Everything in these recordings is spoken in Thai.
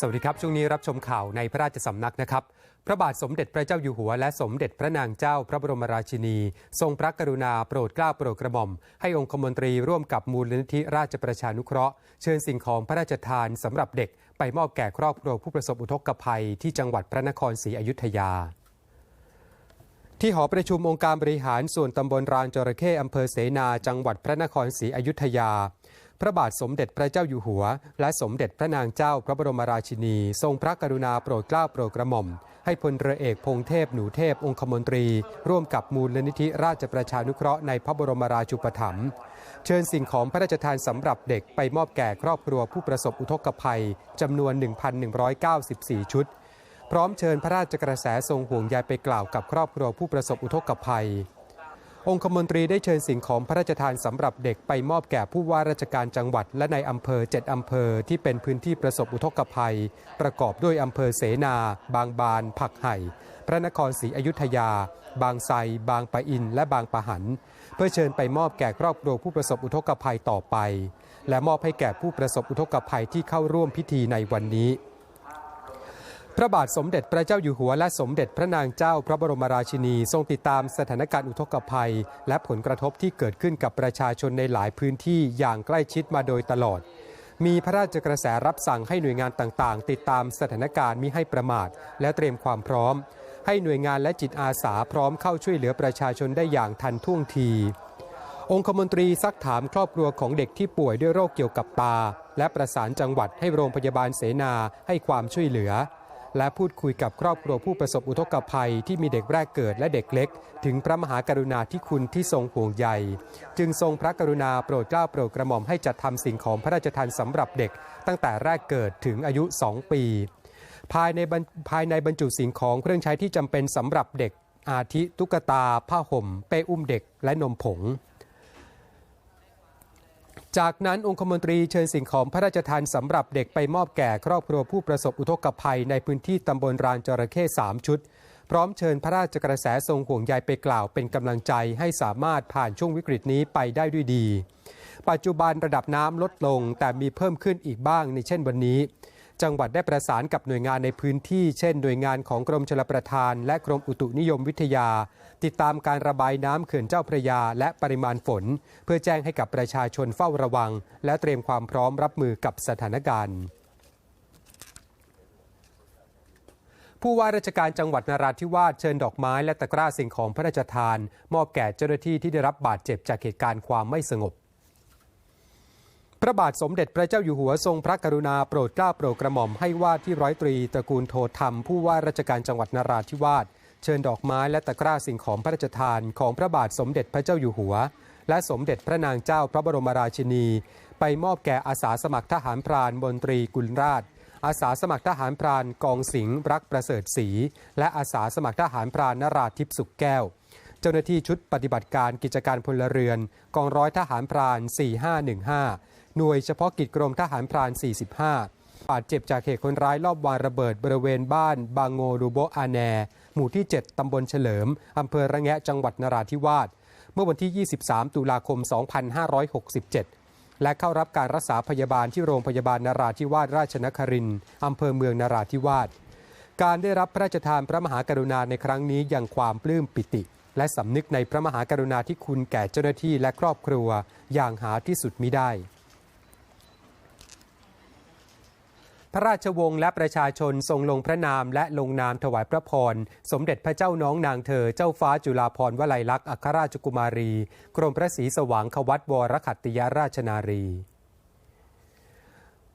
สวัสดีครับ ช่วงนี้รับชมข่าวในพระราชสำนักนะครับ พระบาทสมเด็จพระเจ้าอยู่หัว และสมเด็จพระนางเจ้าพระบรมราชินี ทรงพระกรุณาโปรดเกล้าโปรดกระหม่อม ให้องคมนตรีร่วมกับมูลนิธิราชประชานุเคราะห์ เชิญสิ่งของพระราชทานสำหรับเด็ก ไปมอบแก่ครอบครัวผู้ประสบอุทกภัย ที่จังหวัดพระนครศรีอยุธยาที่หอประชุมองค์การบริหารส่วนตำบลรางจระเข้อำเภอเสนา จังหวัดพระนครศรีอยุธยา พระบาทสมเด็จพระเจ้าอยู่หัว และสมเด็จพระนางเจ้าพระบรมราชินี ทรงพระกรุณาโปรดเกล้าโปรดกระหม่อม ให้พลเรือเอกพงเทพหนูเทพองคมนตรี ร่วมกับมูลนิธิราชประชานุเคราะห์ในพระบรมราชูปถัมภ์เชิญสิ่งของพระราชทานสำหรับเด็กไปมอบแก่ครอบครัวผู้ประสบอุทกภัยจำนวน 1,194 ชุด พร้อมเชิญพระราชกระแสทรงห่วงใยไปกล่าวกับครอบครัวผู้ประสบอุทกภัย องคมนตรีได้เชิญสิ่งของพระราชทานสำหรับเด็กไปมอบแก่ผู้ว่าราชการจังหวัด และในอำเภอ 7 อำเภอที่เป็นพื้นที่ประสบอุทกภัย ประกอบด้วยอำเภอเสนา บางบาน ผักไห่ พระนครศรีอยุธยา บางไทรบางปะอิน และบางปะหัน เพื่อเชิญไปมอบแก่ครอบครัวผู้ประสบอุทกภัยต่อไป และมอบให้แก่ผู้ประสบอุทกภัยที่เข้าร่วมพิธีในวันนี้ พระบาทสมเด็จพระเจ้าอยู่หัวและสมเด็จพระนางเจ้าพระบรมราชินีทรงติดตามสถานการณ์อุทกภัย และผลกระทบที่เกิดขึ้นกับประชาชนในหลายพื้นที่อย่างใกล้ชิดมาโดยตลอด มีพระราชกระแสรับสั่งให้หน่วยงานต่างๆ ติดตามสถานการณ์มิให้ประมาท และเตรียมความพร้อม ให้หน่วยงานและจิตอาสาพร้อมเข้าช่วยเหลือประชาชนได้อย่างทันท่วงทีองคมนตรีซักถามครอบครัวของเด็กที่ป่วยด้วยโรคเกี่ยวกับตา และประสานจังหวัดให้โรงพยาบาลเสนาให้ความช่วยเหลือ และพูดคุยกับครอบครัวผู้ประสบอุทกภัยที่มีเด็กแรกเกิดและเด็กเล็ก ถึงพระมหากรุณาธิคุณที่ทรงห่วงใยจึงทรงพระกรุณาโปรดเกล้าโปรดกระหม่อมให้จัดทำสิ่งของพระราชทานสำหรับเด็ก ตั้งแต่แรกเกิดถึงอายุ 2 ปี ภายในภายในบรรจุสิ่งของเครื่องใช้ที่จำเป็นสำหรับเด็ก อาทิตุ๊กตา ผ้าห่ม เป้อุ้มเด็กและนมผง จากนั้นองคมนตรีเชิญสิ่งของพระราชทานสำหรับเด็กไปมอบแก่ครอบครัวผู้ประสบอุทกภัยในพื้นที่ตำบลรานจระเข้3ชุด พร้อมเชิญพระราชกระแสทรงห่วงใยไปกล่าวเป็นกำลังใจให้สามารถผ่านช่วงวิกฤตนี้ไปได้ด้วยดี ปัจจุบันระดับน้ำลดลงแต่มีเพิ่มขึ้นอีกบ้างในเช่นวันนี้ จังหวัดได้ประสานกับหน่วยงานในพื้นที่ เช่น หน่วยงานของกรมชลประทาน และกรมอุตุนิยมวิทยา ติดตามการระบายน้ำเขื่อนเจ้าพระยา และปริมาณฝน เพื่อแจ้งให้กับประชาชนเฝ้าระวัง และเตรียมความพร้อมรับมือกับสถานการณ์ผู้ว่าราชการจังหวัดนราธิวาสเชิญดอกไม้และตะกร้าสิ่งของพระราชทาน มอบแก่เจ้าหน้าที่ที่ได้รับบาดเจ็บจากเหตุการณ์ความไม่สงบ พระบาทสมเด็จพระเจ้าอยู่หัวทรงพระกรุณาโปรดเกล้าโปรดกระหม่อมให้ว่าที่ร้อยตรีตระกูลโทธรรม ผู้ว่าราชการจังหวัดนราธิวาสเชิญดอกไม้และตะกร้าสิ่งของพระราชทานของพระบาทสมเด็จพระเจ้าอยู่หัว และสมเด็จพระนางเจ้าพระบรมราชินี ไปมอบแก่อาสาสมัครทหารพรานมนตรีกุลราช อาสาสมัครทหารพรานกองสิงห์รักประเสริฐศรีและอาสาสมัครทหารพรานนราธิปสุขแก้ว เจ้าหน้าที่ชุดปฏิบัติการกิจการพลเรือน กองร้อยทหารพราน 4515 หน่วยเฉพาะกิจกรมทหารพราน 45 บาดเจ็บจากเหตุคนร้ายลอบวางระเบิดบริเวณบ้านบางโงดูโบอาแน หมู่ที่ 7 ตำบลเฉลิม อำเภอระแงะจังหวัดนราธิวาส เมื่อวันที่ 23 ตุลาคม 2567 และเข้ารับการรักษาพยาบาลที่โรงพยาบาลนราธิวาสราชนครินทร์อำเภอเมืองนราธิวาส การได้รับพระราชทานพระมหากรุณาในครั้งนี้ยังความปลื้มปิติและสำนึกในพระมหากรุณาธิคุณแก่เจ้าหน้าที่และครอบครัวอย่างหาที่สุดมิได้ พระราชวงศ์และประชาชนทรงลงพระนามและลงนามถวายพระพร สมเด็จพระเจ้าน้องนางเธอเจ้าฟ้าจุฬาภรวลัยลักษณ์อัครราชกุมารี กรมพระศรีสว่างควัตวรขัตติยราชนารี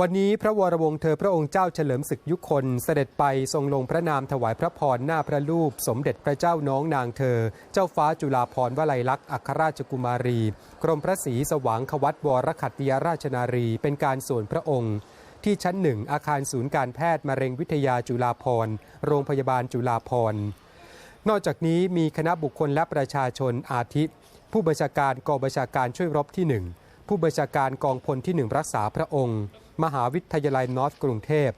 วันนี้พระวรวงศ์เธอพระองค์เจ้าเฉลิมศึกยุคนเสด็จไปทรงลงพระนามถวายพระพรหน้าพระรูป สมเด็จพระเจ้าน้องนางเธอ เจ้าฟ้าจุฬาภรวลัยลักษณ์อัครราชกุมารี กรมพระศรีสว่างควัตวรขัตติยราชนารี เป็นการส่วนพระองค์ ที่ชั้นหนึ่งอาคารศูนย์การแพทย์มะเร็งวิทยาจุฬาภรณ์โรงพยาบาลจุฬาภรณ์นอกจากนี้มีคณะบุคคลและประชาชนอาทิ ผู้บัญชาการกองบัญชาการช่วยรบที่ 1 ผู้บัญชาการกองพลที่ 1 รักษาพระองค์ มหาวิทยาลัยนอร์ทกรุงเทพ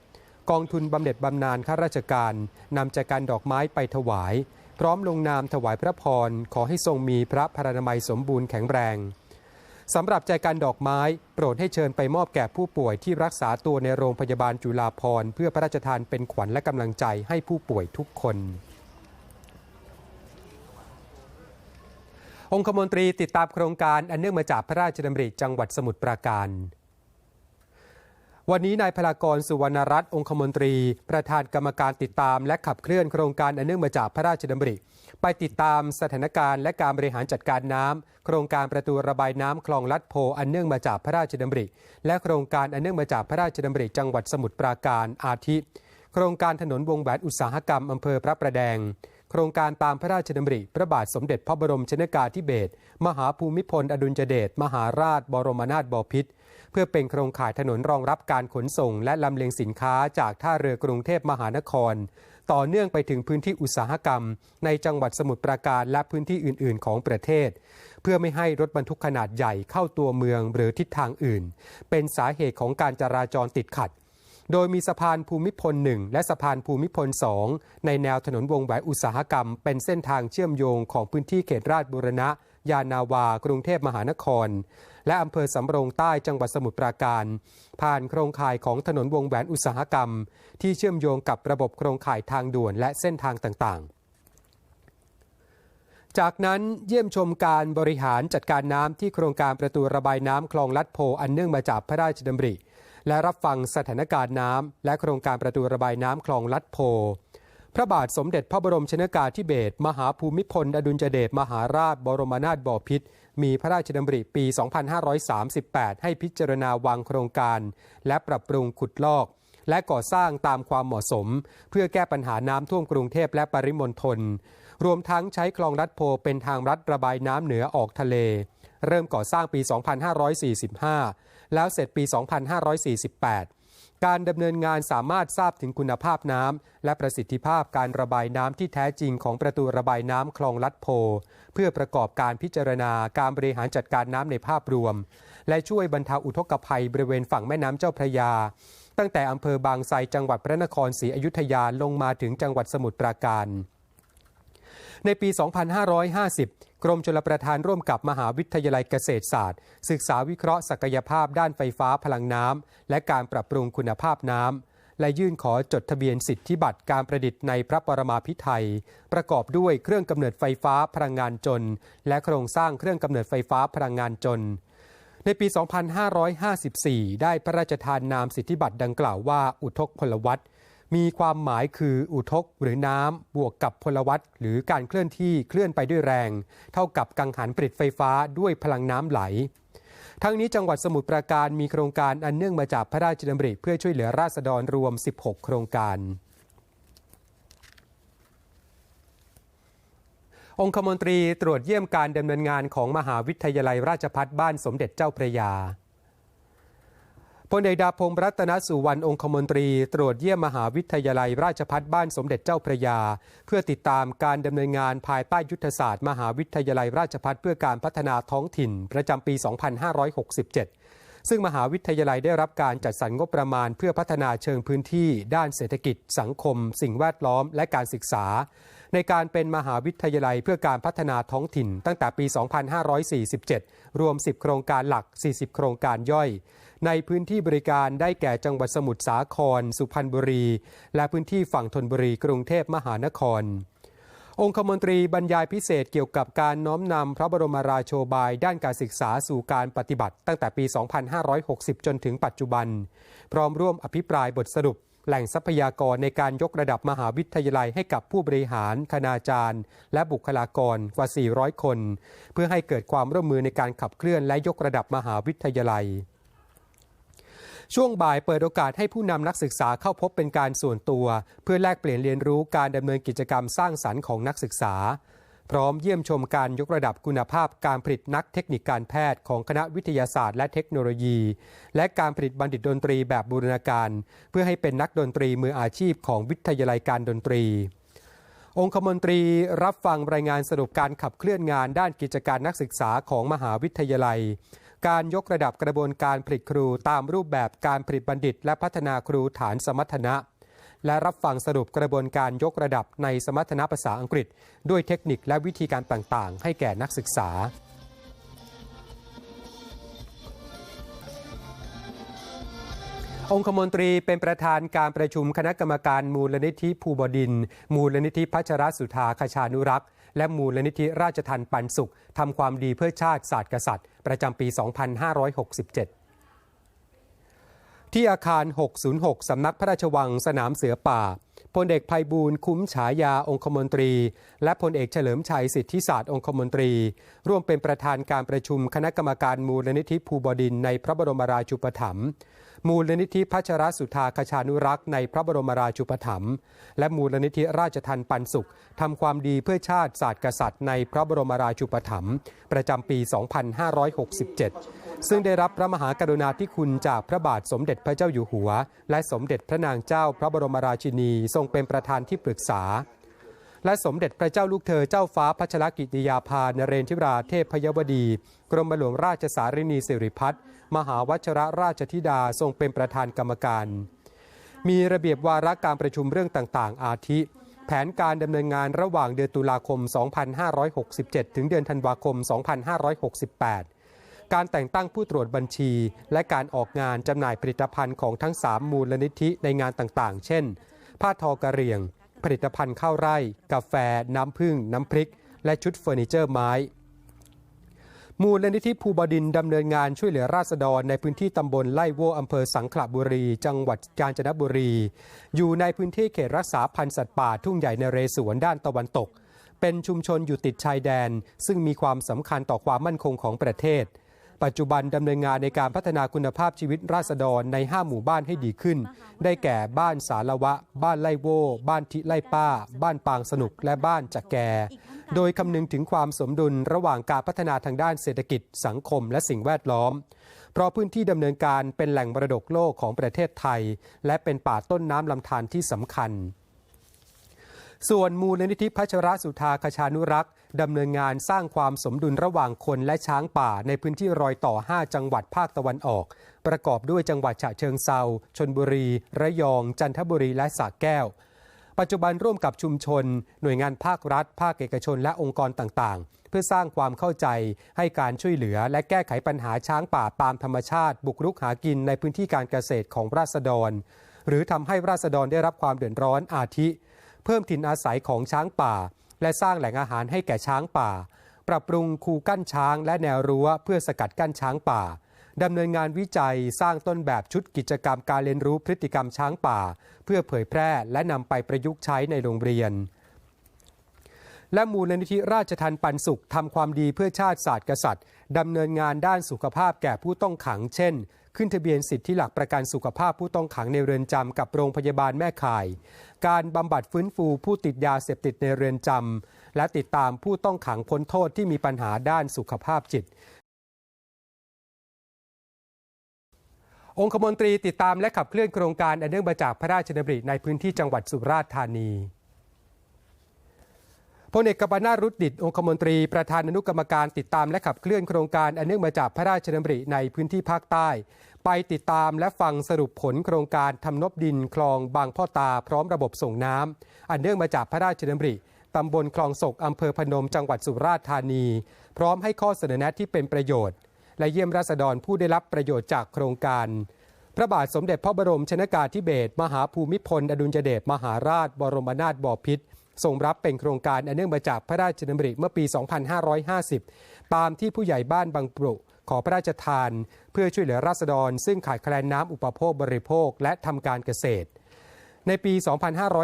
กองทุนบำเหน็จบำนาญข้าราชการนำจากการดอกไม้ไปถวาย พร้อมลงนามถวายพระพรขอให้ทรงมีพระพรานามัยสมบูรณ์แข็งแรง สำหรับใจการดอกไม้ โปรดให้เชิญไปมอบแก่ผู้ป่วยที่รักษาตัวในโรงพยาบาลจุฬาภรณ์เพื่อพระราชทานเป็นขวัญและกำลังใจให้ผู้ป่วยทุกคนองคมนตรีติดตามโครงการอันเนื่องมาจากพระราชดำริจังหวัดสมุทรปราการ วันนี้นายพลากรสุวรรณรัตน์องคมนตรี ประธานกรรมการติดตาม และขับเคลื่อนโครงการอันเนื่องมาจากพระราชดำริ ไปติดตามสถานการณ์และการบริหารจัดการน้ำโครงการประตูระบายน้ำคลองลัดโพอันเนื่องมาจากพระราชดำริ และโครงการอันเนื่องมาจากพระราชดำริ จังหวัดสมุทรปราการอาทิ โครงการถนนวงแหวนอุตสาหกรรมอำเภอพระประแดงโครงการตามพระราชดำริ พระบาทสมเด็จพระบรมชนกาธิเบศรมหาภูมิพล อดุลยเดชมหาราชบรมนาถบพิตร เพื่อเป็นโครงข่ายถนนรองรับการขนส่ง และลำเลียงสินค้าจากท่าเรือกรุงเทพมหานคร ต่อเนื่องไปถึงพื้นที่อุตสาหกรรม ในจังหวัดสมุทรปราการและพื้นที่อื่น ๆ ของประเทศ เพื่อไม่ให้รถบรรทุกขนาดใหญ่เข้าตัวเมืองหรือทิศทางอื่น เป็นสาเหตุของการจราจรติดขัดโดยมีสะพานภูมิพล 1 และสะพานภูมิพล 2 ในแนวถนนวงแหวนอุตสาหกรรม เป็นเส้นทางเชื่อมโยงของพื้นที่เขตราชบุรณะ ยานาวา กรุงเทพมหานคร และอำเภอสำโรงใต้จังหวัดสมุทรปราการ ผ่านโครงข่ายของถนนวงแหวนอุตสาหกรรม ที่เชื่อมโยงกับระบบโครงข่ายทางด่วนและเส้นทางต่างๆจากนั้นเยี่ยมชมการบริหารจัดการน้ำที่โครงการประตูระบายน้ำคลองลัดโพอันเนื่องมาจากพระราชดำริ และรับฟังสถานการณ์น้ำและโครงการประตูระบายน้ำคลองลัดโพ พระบาทสมเด็จพระบรมชนกาธิเบศรมหาภูมิพล อดุลยเดชมหาราชบรมนาถบพิตร มีพระราชดำริปี 2538 ให้พิจารณาวางโครงการ และปรับปรุงขุดลอก และก่อสร้างตามความเหมาะสม เพื่อแก้ปัญหาน้ำท่วมกรุงเทพและปริมณฑลรวมทั้งใช้คลองลัดโพเป็นทางรัดระบายน้ำเหนือออกทะเล เริ่มก่อสร้างปี 2545 แล้วเสร็จปี 2548 การดำเนินงานสามารถทราบถึงคุณภาพน้ำและประสิทธิภาพการระบายน้ำที่แท้จริงของประตูระบายน้ำคลองลัดโพ เพื่อประกอบการพิจารณาการบริหารจัดการน้ำในภาพรวม และช่วยบรรเทาอุทกภัยบริเวณฝั่งแม่น้ำเจ้าพระยา ตั้งแต่อำเภอบางไทรจังหวัดพระนครศรีอยุธยาลงมาถึงจังหวัดสมุทรปราการ ในปี 2550 กรมชลประทานร่วมกับมหาวิทยาลัยเกษตรศาสตร์ ศึกษาวิเคราะห์ศักยภาพด้านไฟฟ้าพลังน้ำ และการปรับปรุงคุณภาพน้ำ และยื่นขอจดทะเบียนสิทธิบัตรการประดิษฐ์ในพระปรมาภิไธยประกอบด้วยเครื่องกำเนิดไฟฟ้าพลังงานจนและโครงสร้างเครื่องกำเนิดไฟฟ้าพลังงานจนในปี 2554 ได้พระราชทานนามสิทธิบัตรดังกล่าวว่าอุทกพลวัต มีความหมายคืออุทกหรือน้ำบวกกับพลวัตหรือการเคลื่อนที่เคลื่อนไปด้วยแรง เท่ากับกังหันผลิตไฟฟ้าด้วยพลังน้ำไหล ทั้งนี้จังหวัดสมุทรปราการมีโครงการอันเนื่องมาจากพระราชดำริเพื่อช่วยเหลือราษฎรรวม 16 โครงการองคมนตรีตรวจเยี่ยมการดำเนินงานของมหาวิทยาลัยราชพัฒบ้านสมเด็จเจ้าพระยา พลเอกดาพงศ์รัตนสุวรรณองคมนตรี ตรวจเยี่ยมมหาวิทยาลัย ราชพัฒบ้านสมเด็จเจ้าพระยา เพื่อติดตามการดำเนินงานภายใต้ยุทธศาสตร์ มหาวิทยาลัย ราชพัฒเพื่อการพัฒนาท้องถิ่น ประจำปี 2567 ซึ่งมหาวิทยาลัยได้รับการจัดสรรงบประมาณ เพื่อพัฒนาเชิงพื้นที่ ด้านเศรษฐกิจ สังคม สิ่งแวดล้อม และการศึกษา ในการเป็นมหาวิทยาลัยเพื่อการพัฒนาท้องถิ่น ตั้งแต่ปี 2547 รวม 10 โครงการหลัก 40 โครงการย่อย ในพื้นที่บริการได้แก่จังหวัดสมุทรสาคร สุพรรณบุรี และพื้นที่ฝั่งธนบุรีกรุงเทพมหานคร องคมนตรีบรรยายพิเศษเกี่ยวกับการน้อมนำพระบรมราโชบายด้านการศึกษาสู่การปฏิบัติ ตั้งแต่ปี 2560 จนถึงปัจจุบัน พร้อมร่วมอภิปรายบทสรุปแหล่งทรัพยากรในการยกระดับมหาวิทยาลัยให้กับผู้บริหาร คณาจารย์ และบุคลากรกว่า 400 คน เพื่อให้เกิดความร่วมมือในการขับเคลื่อนและยกระดับมหาวิทยาลัย ช่วงบ่ายเปิดโอกาสให้ผู้นำนักศึกษาเข้าพบเป็นการส่วนตัว เพื่อแลกเปลี่ยนเรียนรู้การดำเนินกิจกรรมสร้างสรรค์ของนักศึกษา พร้อมเยี่ยมชมการยกระดับคุณภาพการผลิตนักเทคนิคการแพทย์ของคณะวิทยาศาสตร์และเทคโนโลยี และการผลิตบัณฑิตดนตรีแบบบูรณาการ เพื่อให้เป็นนักดนตรีมืออาชีพของวิทยาลัยการดนตรีองคมนตรีรับฟังรายงานสรุปการขับเคลื่อนงานด้านกิจการนักศึกษาของมหาวิทยาลัย การยกระดับกระบวนการผลิตครูตามรูปแบบการผลิตบัณฑิต และพัฒนาครูฐานสมรรถนะ และรับฟังสรุปกระบวนการยกระดับในสมรรถนะภาษาอังกฤษ ด้วยเทคนิคและวิธีการต่างๆ ให้แก่นักศึกษาองคมนตรีเป็นประธานการประชุมคณะกรรมการมูลนิธิภูบดิน มูลนิธิพัชรสุธาคชานุรักษ์ และมูลนิธิราชทันปันสุขทำความดีเพื่อชาติศาสตร์กษัตริย์ ประจำปี 2567ที่อาคาร 606 สำนักพระราชวังสนามเสือป่า พลเอกภัยบูลคุ้มฉายาองคมนตรี และพลเอกเฉลิมชัยสิทธิศาสตร์องคมนตรี ร่วมเป็นประธานการประชุมคณะกรรมการมูลนิธิภูบดินในพระบรมราชูปถัมภ์มูลนิธิพัชรสุธาคชานุรักษ์ในพระบรมราชูปถัมภ์และมูลนิธิราชทันปันสุขทำความดีเพื่อชาติศาสตร์กษัตริย์ในพระบรมราชูปถัมภ์ประจำปี 2567 ซึ่งได้รับพระมหากรุณาธิคุณจากพระบาทสมเด็จพระเจ้าอยู่หัว และสมเด็จพระนางเจ้าพระบรมราชินีทรงเป็นประธานที่ปรึกษา และสมเด็จพระเจ้าลูกเธอเจ้าฟ้าพัชรกิติยาภานเรนทิราเทพพยวดี กรมหลวงราชสารินีสิริพัฒน์มหาวัชรราชธิดาทรงเป็นประธานกรรมการ มีระเบียบวาระการประชุมเรื่องต่างๆ อาทิ แผนการดำเนินงานระหว่างเดือนตุลาคม 2567 ถึงเดือนธันวาคม 2568 การแต่งตั้งผู้ตรวจบัญชี และการออกงานจำหน่ายผลิตภัณฑ์ของทั้ง 3 มูลนิธิในงานต่างๆ เช่น ผ้าทอกระเรียง ผลิตภัณฑ์ข้าวไร่ กาแฟ น้ำผึ้งน้ำพริก และชุดเฟอร์นิเจอร์ไม้ มูลนิธิภูบดินดำเนินงานช่วยเหลือราษฎรในพื้นที่ตำบลไล่โวอำเภอสังขละบุรี จังหวัดกาญจนบุรี อยู่ในพื้นที่เขตรักษาพันธุ์สัตว์ป่าทุ่งใหญ่นเรศวรด้านตะวันตกเป็นชุมชนอยู่ติดชายแดน ซึ่งมีความสำคัญต่อความมั่นคงของประเทศ ปัจจุบันดำเนินงานในการพัฒนาคุณภาพชีวิตราษฎรใน 5 หมู่บ้านให้ดีขึ้น ได้แก่บ้านสารวะ บ้านไล่โว บ้านทิไล่ป้า บ้านปางสนุกและบ้านจักแก โดยคำนึงถึงความสมดุลระหว่างการพัฒนาทางด้านเศรษฐกิจ สังคม และสิ่งแวดล้อม เพราะพื้นที่ดำเนินการเป็นแหล่งมรดกโลกของประเทศไทย และเป็นป่าต้นน้ำลำธารที่สำคัญ ส่วนมูลนิธิพัชรสุธาคชานุรักษ์ดำเนินงานสร้างความสมดุลระหว่างคนและช้างป่าในพื้นที่รอยต่อ 5 จังหวัดภาคตะวันออก ประกอบด้วยจังหวัดฉะเชิงเซาชนบุรี ระยอง จันทบุรีและสระแก้ว ปัจจุบันร่วมกับชุมชน หน่วยงานภาครัฐ ภาคเอกชนและองค์กรต่างๆ เพื่อสร้างความเข้าใจให้การช่วยเหลือ และแก้ไขปัญหาช้างป่าตามธรรมชาติ บุกรุกหากินในพื้นที่การเกษตรของราษฎร หรือทำให้ราษฎรได้รับความเดือดร้อนอาทิ เพิ่มถิ่นอาศัยของช้างป่า และสร้างแหล่งอาหารให้แก่ช้างป่า ปรับปรุงคูกั้นช้างและแนวรั้วเพื่อสกัดกั้นช้างป่าดำเนินงานวิจัยสร้างต้นแบบชุดกิจกรรมการเรียนรู้พฤติกรรมช้างป่า เพื่อเผยแพร่และนำไปประยุกต์ใช้ในโรงเรียน และมูลนิธิราชทันปันสุขทำความดีเพื่อชาติศาสตร์กษัตริย์ดำเนินงานด้านสุขภาพแก่ผู้ต้องขัง เช่น ขึ้นทะเบียนสิทธิหลักประกันสุขภาพผู้ต้องขังในเรือนจำกับโรงพยาบาลแม่ข่าย การบำบัดฟื้นฟูผู้ติดยาเสพติดในเรือนจำและติดตามผู้ต้องขังพ้นโทษที่มีปัญหาด้านสุขภาพจิตองคมนตรีติดตามและขับเคลื่อนโครงการอันเนื่องมาจากพระราชดำริในพื้นที่จังหวัดสุราษฎร์ธานี พลเอกกบนารุดดิตองคมนตรีประธานอนุกรรมการติดตามและขับเคลื่อนโครงการอันเนื่องมาจากพระราชดำริในพื้นที่ภาคใต้ ไปติดตามและฟังสรุปผลโครงการทำนบดินคลองบางพ่อตาพร้อมระบบส่งน้ำอันเนื่องมาจากพระราชดำริตำบลคลองศกอำเภอพนมจังหวัดสุราษฎร์ธานี พร้อมให้ข้อเสนอแนะที่เป็นประโยชน์ และเยี่ยมราษฎรผู้ได้รับประโยชน์จากโครงการ พระบาทสมเด็จพระบรมชนากาธิเบศรมหาภูมิพล อดุลยเดชมหาราช บรมนาถบพิตร ทรงรับเป็นโครงการอันเนื่องมาจากพระราชดำริเมื่อปี 2550 ตามที่ผู้ใหญ่บ้านบางปรุขอพระราชทาน เพื่อช่วยเหลือราษฎร ซึ่งขาดแคลนน้ำอุปโภคบริโภคและทำการเกษตร ในปี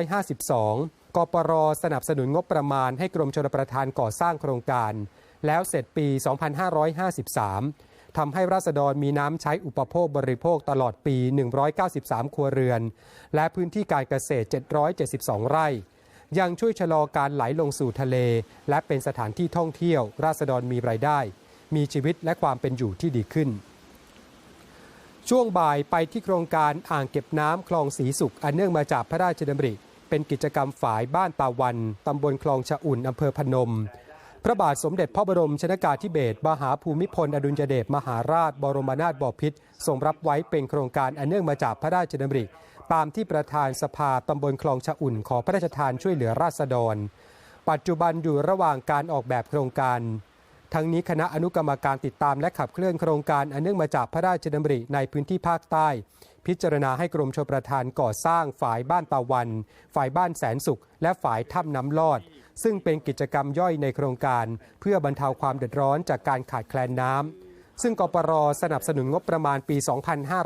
2552 กปรสนับสนุนงบประมาณให้กรมชลประทานก่อสร้างโครงการ แล้วเสร็จปี 2553 ทำให้ราษฎรมีน้ำใช้อุปโภคบริโภคตลอดปี 193 ครัวเรือน และพื้นที่การเกษตร 772 ไร่ ยังช่วยชะลอการไหลลงสู่ทะเล และเป็นสถานที่ท่องเที่ยว ราษฎรมีรายได้ มีชีวิตและความเป็นอยู่ที่ดีขึ้น ช่วงบ่ายไปที่โครงการอ่างเก็บน้ำคลองสีสุขอันเนื่องมาจากพระราชดำริ เป็นกิจกรรมฝ่ายบ้านตาวันตำบลคลองชะอุ่นอำเภอพนม พระบาทสมเด็จพระบรมชนากาธิเบศรมหาภูมิพลอดุลยเดชมหาราช บรมนาถบพิตรทรงรับไว้เป็นโครงการอันเนื่องมาจากพระราชดำริ ตามที่ประธานสภาตำบลคลองชะอุ่นขอพระราชทานช่วยเหลือราษฎร ปัจจุบันอยู่ระหว่างการออกแบบโครงการ ทั้งนี้คณะอนุกรรมการติดตามและขับเคลื่อนโครงการอันเนื่องมาจากพระราชดำริในพื้นที่ภาคใต้ พิจารณาให้กรมชลประทานก่อสร้างฝ่ายบ้านตะวัน ฝ่ายบ้านแสนสุข และฝ่ายถ้ำน้ำลอด ซึ่งเป็นกิจกรรมย่อยในโครงการ เพื่อบรรเทาความเดือดร้อนจากการขาดแคลนน้ำ ซึ่งกปรสนับสนุนงบประมาณปี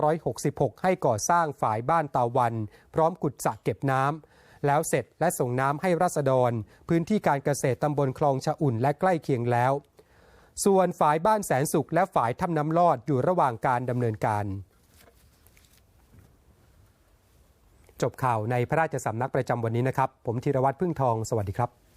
2566 ให้ก่อสร้างฝายบ้านตาวัน พร้อมขุดสระเก็บน้ำแล้วเสร็จและส่งน้ำให้รัษฎร พื้นที่การเกษตรตำบลคลองชะอุ่นและใกล้เคียงแล้ว ส่วนฝายบ้านแสนสุขและฝายถ้ำน้ำลอดอยู่ระหว่างการดำเนินการ จบข่าวในพระราชสำนักประจำวันนี้นะครับ ผมธีรวัตรพึ่งทอง สวัสดีครับ